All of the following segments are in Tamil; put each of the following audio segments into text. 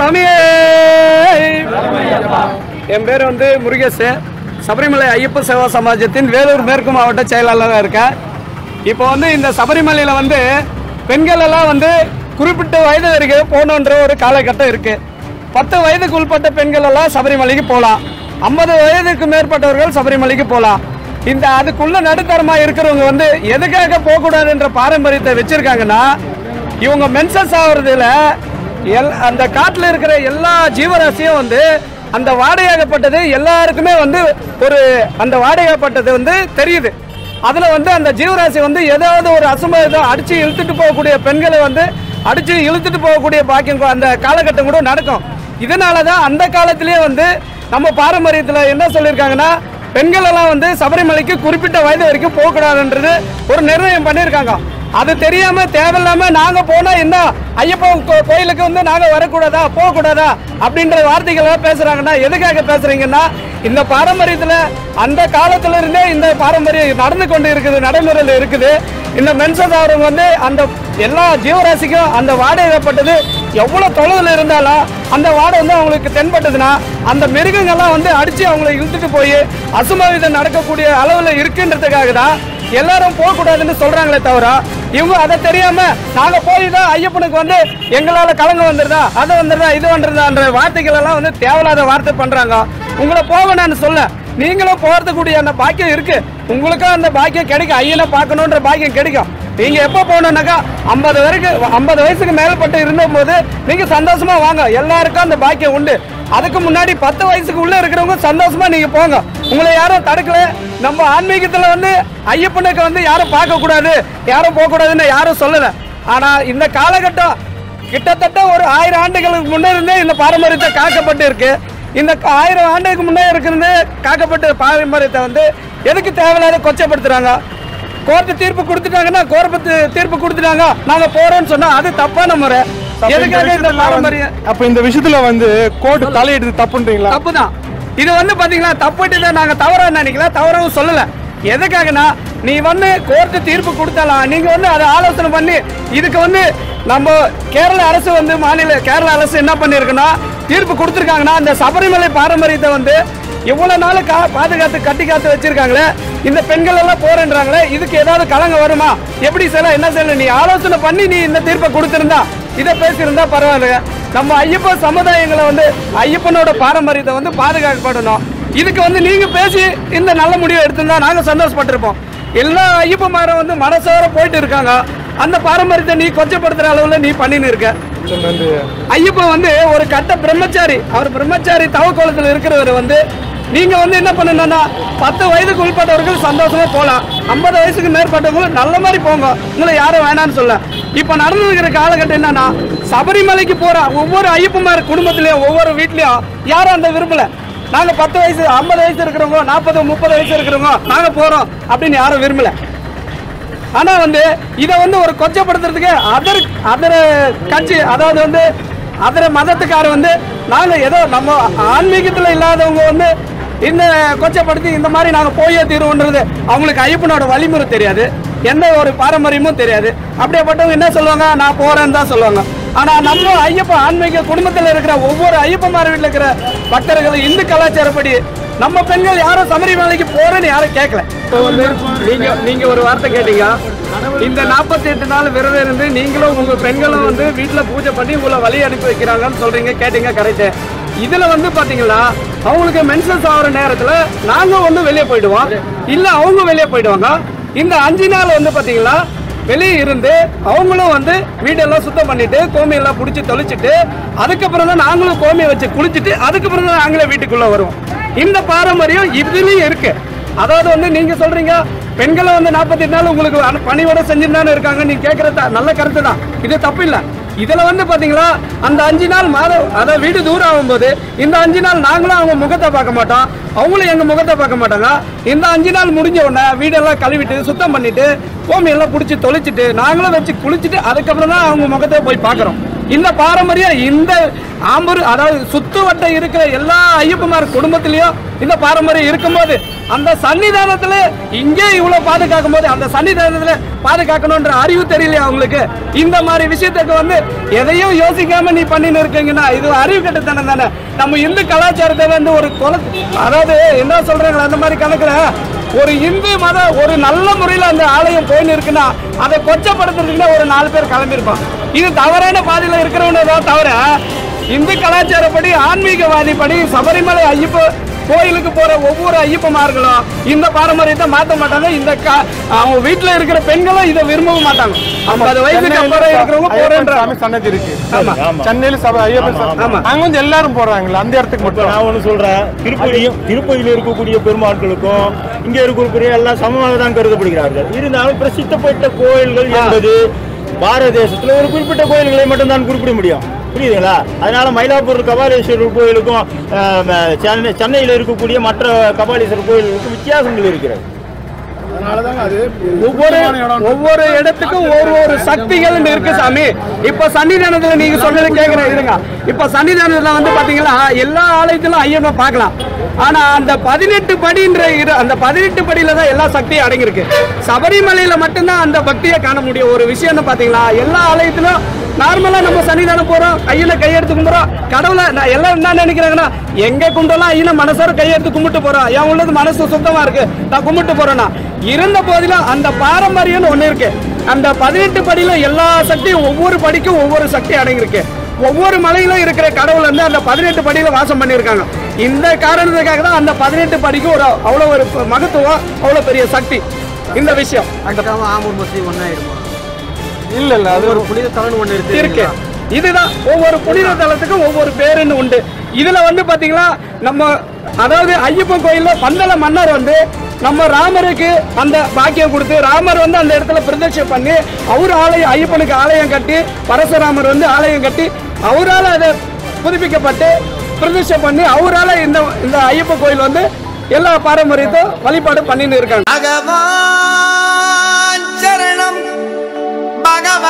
ஓம் என் பேர் வந்து முருகேஷ் சபரிமலை ஐயப்ப சேவா சமாஜத்தின் வேலூர் மேற்கு மாவட்ட செயலாளராக இருக்கேன். இப்போ வந்து இந்த சபரிமலையில் வந்து பெண்கள் எல்லாம் வந்து குறிப்பிட்ட வயது வரைக்கும் போகணுன்ற ஒரு காலகட்டம் இருக்கு. பத்து வயதுக்கு உள்பட்ட பெண்கள் எல்லாம் சபரிமலைக்கு போகலாம். ஐம்பது வயதுக்கு மேற்பட்டவர்கள் சபரிமலைக்கு போகலாம். இந்த அதுக்குள்ள நடுத்தரமா இருக்கிறவங்க வந்து எதுக்காக போகக்கூடாதுன்ற பாரம்பரியத்தை வச்சிருக்காங்கன்னா இவங்க மென்சஸ் ஆகுறதுல எல் அந்த காட்டில் இருக்கிற எல்லா ஜீவராசியும் வந்து அந்த வாடகையாகப்பட்டது எல்லாருக்குமே வந்து ஒரு அந்த வாடகையாகப்பட்டது வந்து தெரியுது. அதில் வந்து அந்த ஜீவராசி வந்து ஏதாவது ஒரு அசம்பவம் அடித்து இழுத்துட்டு போகக்கூடிய பெண்களை வந்து அடித்து இழுத்துட்டு போகக்கூடிய பாக்கியம் அந்த காலகட்டம் கூட நடக்கும். இதனால தான் அந்த காலத்திலேயே வந்து நம்ம பாரம்பரியத்தில் என்ன சொல்லியிருக்காங்கன்னா பெண்கள் எல்லாம் வந்து சபரிமலைக்கு குறிப்பிட்ட வயது வரைக்கும் போகக்கூடாதுன்றது ஒரு நிர்ணயம் பண்ணியிருக்காங்க. அது தெரியாம தேவையில்லாம நாங்க போனா என்ன? ஐயப்பன் கோ- கோயிலுக்கு வந்து நாங்க வரக்கூடாதா? போக கூடாதா அப்படின்ற வார்த்தைகளை பேசுறாங்கன்னா எதுக்காக பேசுறீங்கன்னா இந்த பாரம்பரியத்துல அந்த காலத்துல இருந்தே இந்த பாரம்பரியம் நடந்து கொண்டு இருக்குது நடைமுறையில் இருக்குது. இந்த மென்சஸ் ஆகிறவங்க வந்து அந்த எல்லா ஜீவராசிக்கும் அந்த வாடை ஏற்பட்டது. எவ்வளவு தொலைவில் இருந்தாலும் அந்த வாடை வந்து அவங்களுக்கு தென்பட்டதுன்னா அந்த மிருகங்கள்லாம் வந்து அடிச்சு அவங்களை இழுத்துட்டு போய் அசுமவிதம் நடக்கக்கூடிய அளவில் இருக்குன்றதுக்காக தான் எல்லாரும் போக கூடாதுன்னு சொல்றாங்களே தவிர இவங்க அதை தெரியாம நாங்க போய் தான் ஐயப்பனுக்கு வந்து எங்களால கலங்க வந்துருதா அது வந்துருதா இது வந்துருதான்ற வார்த்தைகள் எல்லாம் வந்து தேவையில்லாத வார்த்தை பண்றாங்க. உங்களை போக நான் சொல்ல நீங்களும் போறதுக்கூடிய அந்த பாக்கியம் இருக்கு. உங்களுக்கும் அந்த பாக்கியம் கிடைக்கும். ஐயனை பார்க்கணுன்ற பாக்கியம் கிடைக்கும். நீங்க எப்போ போனோம்னாக்கா ஐம்பது வரைக்கும் ஐம்பது வயசுக்கு மேல்பட்டு இருந்தபோது நீங்க சந்தோஷமா வாங்க. எல்லாருக்கும் அந்த பாக்கியம் உண்டு. அதுக்கு முன்னாடி பத்து வயசுக்கு உள்ள இருக்கிறவங்க சந்தோஷமா நீங்க போங்க. உங்களை யாரும் தடுக்கல. நம்ம ஆன்மீகத்துல வந்து ஐயப்பனுக்கு வந்து யாரும் பார்க்க கூடாது. யாரும் போக கூடாதுன்னு யாரும் சொல்லல. ஆனா இந்த காலகட்டம் கிட்டத்தட்ட ஒரு ஆயிரம் ஆண்டுகளுக்கு முன்னே இருந்தே இந்த பாரம்பரியத்தை காக்கப்பட்டு இருக்கு இந்த ஆயிரம் ஆண்டுக்கு முன்னே இருக்கிறது காக்கப்பட்ட பாரம்பரியத்தை வந்து எதுக்கு தேவையில்லாத கொச்சப்படுத்துறாங்க? கோர்ட்டு தீர்ப்பு கொடுத்துட்டாங்கன்னா கோர்ட்டு தீர்ப்பு கொடுத்துட்டாங்க. நாங்க போறோம்னு சொன்னா அது தப்பான முறை. எதுக்காக இந்த பாரம்பரியம் அப்ப இந்த விஷயத்துல வந்து கோர்ட் தலையிடுறது தப்புன்றீங்களா? தப்பு தான் இது வந்து பாத்தீங்களா தப்புட்டு நாங்க தவறா நினைக்கல தவறாவும் சொல்லல. எதுக்காகனா நீ வந்து கோர்ட்டு தீர்ப்பு கொடுத்தலாம் நீங்க வந்து அதை ஆலோசனை பண்ணி இதுக்கு வந்து நம்ம கேரள அரசு வந்து மாநில கேரள அரசு என்ன பண்ணிருக்குன்னா தீர்ப்பு கொடுத்துருக்காங்கன்னா அந்த சபரிமலை பாரம்பரியத்தை வந்து இவ்வளவு நாள் கா பாதுகாத்து கட்டி காத்து வச்சிருக்காங்களே இந்த பெண்கள் எல்லாம் போறேன்றாங்களே இதுக்கு ஏதாவது கலங்க வருமா? எப்படி செய்யலாம் என்ன செய்யலாம் நீ ஆலோசனை பண்ணி நீ இந்த தீர்ப்பை கொடுத்திருந்தா இதை பேசியிருந்தா பரவாயில்ல நம்ம ஐயப்ப சமுதாயங்களை வந்து ஐயப்பனோட பாரம்பரியத்தை வந்து பாதுகாக்கப்படணும். இதுக்கு வந்து நீங்க பேசி இந்த நல்ல முடிவை எடுத்திருந்தா நாங்க சந்தோஷப்பட்டிருப்போம். எல்லா ஐயப்பமாரும் வந்து மனசோர போயிட்டு இருக்காங்க. அந்த பாரம்பரியத்தை நீ கொச்சப்படுத்துற அளவுல நீ பண்ணின்னு இருக்க. ஐயப்பன் வந்து ஒரு கட்ட பிரம்மச்சாரி அவர் பிரம்மச்சாரி தவக்கோலத்தில் இருக்கிறவர் வந்து நீங்க வந்து என்ன பண்ணணும்னா பத்து வயதுக்கு உள்பட்டவர்கள் சந்தோஷமா போகலாம் ஐம்பது வயசுக்கு மேற்பட்டவங்க நல்ல மாதிரி போங்க. உங்களை யாரும் வேணாம்னு சொல்ல. இப்ப நடந்து இருக்கிற காலகட்டம் என்னன்னா சபரிமலைக்கு போற ஒவ்வொரு ஐயப்பமார் குடும்பத்திலயும் ஒவ்வொரு வீட்லயும் யாரும் அந்த விரும்பல. நாங்க பத்து வயசு ஐம்பது வயசு இருக்கிறவங்க நாற்பது முப்பது வயசு இருக்கிறவங்க நாங்க போறோம் அப்படின்னு யாரும் விரும்பல. ஆனா வந்து இதை வந்து ஒரு கொச்சப்படுத்துறதுக்கு அதர் அதர் கட்சி அதாவது வந்து அதர மதத்துக்கார வந்து நாங்க ஏதோ நம்ம ஆன்மீகத்துல இல்லாதவங்க வந்து இந்த கொச்சப்படுத்தி இந்த மாதிரி நாங்க போயே தீர்வுன்றது அவங்களுக்கு ஐயப்பனோட வழிமுறை தெரியாது. எந்த ஒரு பாரம்பரியமும் தெரியாது. அப்படியேப்பட்டவங்க என்ன சொல்லுவாங்க? நான் போறேன்னு தான் சொல்லுவாங்க. ஆனா நம்ம ஐயப்ப ஆன்மீக குடும்பத்தில் இருக்கிற ஒவ்வொரு ஐயப்பமார் வீட்டில் இருக்கிற பக்தர்கள் இந்து கலாச்சாரப்படி நம்ம பெண்கள் யாரும் சமரி வேலைக்கு போறேன்னு யாரும் கேட்கல இப்போ வந்து நீங்க நீங்க ஒரு வார்த்தை கேட்டீங்க. இந்த 48 எட்டு நாள் விரதம் இருந்து நீங்களும் உங்க பெண்களும் வந்து வீட்டில் பூஜை பண்ணி உங்களை வழி அனுப்பி வைக்கிறாங்கன்னு சொல்றீங்க கேட்டீங்க கரெக்டு இதுல வந்து பாத்தீங்கன்னா அவங்களுக்கு மென்சஸ் ஆகிற நேரத்துல நாங்க வந்து வெளியே போயிடுவோம். இல்ல அவங்க வெளியே போயிடுவாங்க. இந்த அஞ்சு நாள் வந்து பார்த்தீங்கன்னா வெளியே இருந்து அவங்களும் வந்து வீடெல்லாம் சுத்தம் பண்ணிட்டு கோமியெல்லாம் எல்லாம் பிடிச்சி தொளிச்சிட்டு அதுக்கப்புறம் தான் நாங்களும் கோமியை வச்சு குளிச்சுட்டு அதுக்கப்புறம் தான் நாங்களே வீட்டுக்குள்ள வருவோம். இந்த பாரம்பரியம் இதுலயும் இருக்கு. அதாவது வந்து நீங்க சொல்றீங்க பெண்களை வந்து நாற்பத்தி நாள் உங்களுக்கு பணியோட செஞ்சுதானே இருக்காங்க நீங்க கேட்கறது நல்ல கருத்து தான் இது தப்பு இல்லை இதில் வந்து பார்த்தீங்களா அந்த அஞ்சு நாள் மாதம் அதை வீடு தூரம் ஆகும்போது இந்த அஞ்சு நாள் நாங்களும் அவங்க முகத்தை பார்க்க மாட்டோம். அவங்களும் எங்கள் முகத்தை பார்க்க மாட்டாங்க. இந்த அஞ்சு நாள் முடிஞ்ச உடனே வீடெல்லாம் கழுவிட்டு சுத்தம் பண்ணிட்டு கோமி பிடிச்சி தொலைச்சிட்டு நாங்களும் வச்சு குளிச்சுட்டு அதுக்கப்புறம் தான் அவங்க முகத்தை போய் பார்க்குறோம். இந்த பாரம்பரியம் இந்த ஆம்பூர் அதாவது சுத்துவட்ட இருக்கிற எல்லா ஐயப்பமார் குடும்பத்திலையும் இந்த பாரம்பரியம் இருக்கும்போது அந்த சன்னிதானத்தில் இங்கே இவ்வளோ பாதுகாக்கும் போது அந்த சன்னிதானத்தில் பாதுகாக்கணுன்ற அறிவு தெரியலையா அவங்களுக்கு இந்த மாதிரி விஷயத்துக்கு வந்து எதையும் யோசிக்காம நீ பண்ணின்னு இருக்கீங்கன்னா இது அறிவு கட்டுத்தனம் தானே. நம்ம இந்து கலாச்சாரத்தை வந்து ஒரு கொலை அதாவது என்ன சொல்றாங்களா அந்த மாதிரி கணக்குற ஒரு இந்து மத ஒரு நல்ல முறையில் அந்த ஆலயம் போயின்னு இருக்குன்னா அதை கொச்சப்படுத்துறதுக்குன்னா ஒரு நாலு பேர் கிளம்பியிருப்பான் இது தவறான பாதையில் இருக்கிறவனே தான் தவிர இந்து கலாச்சாரப்படி ஆன்மீகவாதிப்படி சபரிமலை ஐயப்ப கோயிலுக்கு போற ஒவ்வொரு ஐயப்பமார்களும் இந்த பாரம்பரியத்தை மாற்ற மாட்டாங்க. இந்த க- அவங்க வீட்டுல இருக்கிற பெண்களும் இதை விரும்பவும் மாட்டாங்க. ஐம்பது வயசுக்கு அப்புறம் இருக்கிறவங்க போறேன்ற சன்னதி இருக்கு. ஆமா. சென்னையில சபை ஐயப்பன் ஆமா. அங்க வந்து எல்லாரும் போறாங்களா அந்த இடத்துக்கு மட்டும். நான் ஒன்று சொல்றேன். திருப்பதியும் திருப்பதியில் இருக்கக்கூடிய பெருமாட்களுக்கும் இங்க இருக்கக்கூடிய எல்லாம் சமமாக தான் கருதப்படுகிறார்கள். இருந்தாலும் பிரசித்த பெற்ற கோயில்கள் என்பது பாரத தேசத்துல ஒரு குறிப்பிட்ட கோயில்களை மட்டும் தான் குறிப்பிட முடியும். புரியுதுங்களா? அதனால மயிலாப்பூர் கபாலீஸ்வரர் கோயிலுக்கும் சென்னை சென்னையில் இருக்கக்கூடிய மற்ற கபாலீஸ்வரர் கோயில்களுக்கும் வித்தியாசங்கள் இருக்கிறது. ஒவ்வொரு ஒவ்வொரு இடத்துக்கும் ஒவ்வொரு சக்திகள் இருக்கு சாமி. இப்ப சன்னிதானத்துல நீங்க சொல்றது கேக்குறேன் இருங்க. இப்ப சன்னிதானத்துல வந்து பாத்தீங்களா எல்லா ஆலயத்திலும் ஐயப்ப பார்க்கலாம். ஆனா அந்த பதினெட்டு படின்ற அந்த பதினெட்டு படியில தான் எல்லா சக்தியும் அடங்கியிருக்கு. சபரிமலையில மட்டும்தான் அந்த பக்தியை காண முடியும். ஒரு விஷயம்னு பாத்தீங்களா எல்லா ஆலயத்திலும் நார்மலா நம்ம சன்னிதானம் போறோம் கையில் கையெடுத்து கும்பிட்றோம். கடவுளை நான் எல்லாம் என்ன நினைக்கிறாங்கன்னா எங்க கும்பிடலாம் ஐயனை மனசார கையெடுத்து கும்பிட்டு போறோம். என் உள்ளது மனசு சுத்தமா இருக்கு. நான் கும்பிட்டு போறேன்னா. இருந்த போதிலும் அந்த பாரம்பரியம்னு ஒண்ணு இருக்கு. அந்த பதினெட்டு படியில எல்லா சக்தியும் ஒவ்வொரு படிக்கும் ஒவ்வொரு சக்தி அடங்கியிருக்கு. ஒவ்வொரு மலையிலும் இருக்கிற கடவுள் வந்து அந்த பதினெட்டு படியில வாசம் பண்ணியிருக்காங்க. இந்த காரணத்துக்காக தான் அந்த பதினெட்டு படிக்கு ஒரு அவ்வளோ ஒரு மகத்துவம் அவ்வளோ பெரிய சக்தி. இந்த விஷயம். அதுக்காக ஆமூர் மசூதி ஒன்னாயிடுமா இல்ல இல்ல அது ஒரு புனித தலன் ஒண்ணு இருக்கு. இருக்கு. இதுதான் ஒவ்வொரு புனித தலத்துக்கும் ஒவ்வொரு பேருன்னு உண்டு. இதுல வந்து பாத்தீங்களா நம்ம அதாவது ஐயப்பன் கோயில்ல பந்தள மன்னர் வந்து நம்ம ராமருக்கு அந்த பாக்கியம் கொடுத்து ராமர் வந்து அந்த இடத்துல பிரதட்சை பண்ணி அவர் ஆலயம் ஐயப்பனுக்கு ஆலயம் கட்டி பரசுராமர் வந்து ஆலயம் கட்டி அவரால் அதை புதுப்பிக்கப்பட்டு பிரதிஷ்டை பண்ணி அவரால் இந்த இந்த ஐயப்பன் கோயில் வந்து எல்லா பாரம்பரியத்தையும் வழிபாடு பண்ணின்னு இருக்காங்க.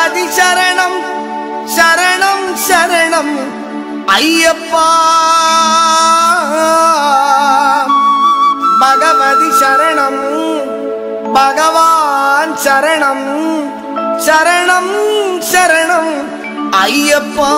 பகவதி சரணம் சரணம் சரணம். ஐயப்பா! பகவதி சரணம் பகவான் சரணம் சரணம் சரணம். ஐயப்பா!